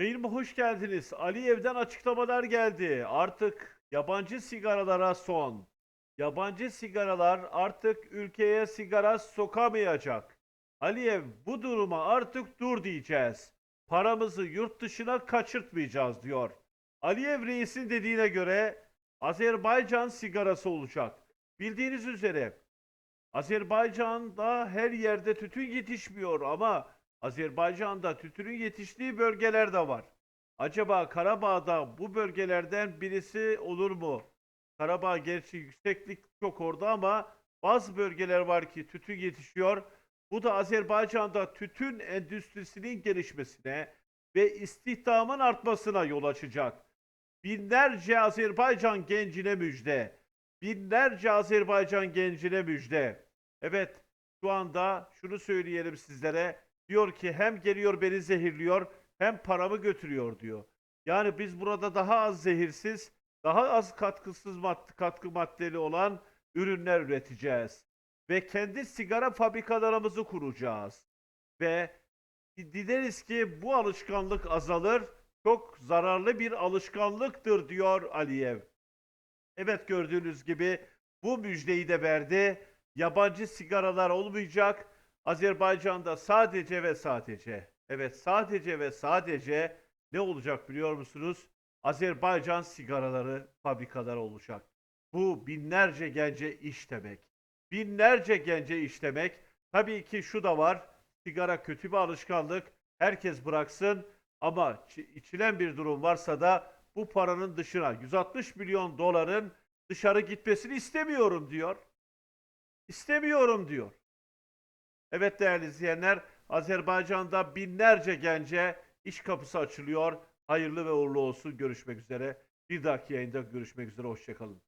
Yayınıma hoş geldiniz. Aliyev'den açıklamalar geldi. Artık yabancı sigaralara son. Yabancı sigaralar artık ülkeye sigara sokamayacak. Aliyev bu duruma artık dur diyeceğiz. Paramızı yurt dışına kaçırtmayacağız diyor. Aliyev reisin dediğine göre Azerbaycan sigarası olacak. Bildiğiniz üzere Azerbaycan'da her yerde tütün yetişmiyor ama Azerbaycan'da tütünün yetiştiği bölgeler de var. Acaba Karabağ'da bu bölgelerden birisi olur mu? Karabağ gerçi yükseklik çok orada ama bazı bölgeler var ki tütün yetişiyor. Bu da Azerbaycan'da tütün endüstrisinin gelişmesine ve istihdamın artmasına yol açacak. Binlerce Azerbaycan gencine müjde. Binlerce Azerbaycan gencine müjde. Evet, şu anda şunu söyleyelim sizlere. Diyor ki hem geliyor beni zehirliyor hem paramı götürüyor diyor. Yani biz burada daha az zehirsiz, daha az katkısız madde, katkı maddeli olan ürünler üreteceğiz. Ve kendi sigara fabrikalarımızı kuracağız. Ve dileriz ki bu alışkanlık azalır. Çok zararlı bir alışkanlıktır diyor Aliyev. Evet gördüğünüz gibi bu müjdeyi de verdi. Yabancı sigaralar olmayacak. Azerbaycan'da sadece ve sadece, evet sadece ve sadece ne olacak biliyor musunuz? Azerbaycan sigaraları fabrikaları olacak. Bu binlerce gence iş demek. Binlerce gence iş demek. Tabii ki şu da var. Sigara kötü bir alışkanlık. Herkes bıraksın. Ama çi- içilen bir durum varsa da bu paranın dışına 160 milyon doların dışarı gitmesini istemiyorum diyor. İstemiyorum diyor. Evet değerli izleyenler, Azerbaycan'da binlerce gence iş kapısı açılıyor. Hayırlı ve uğurlu olsun. Görüşmek üzere. Bir dahaki yayında görüşmek üzere. Hoşçakalın.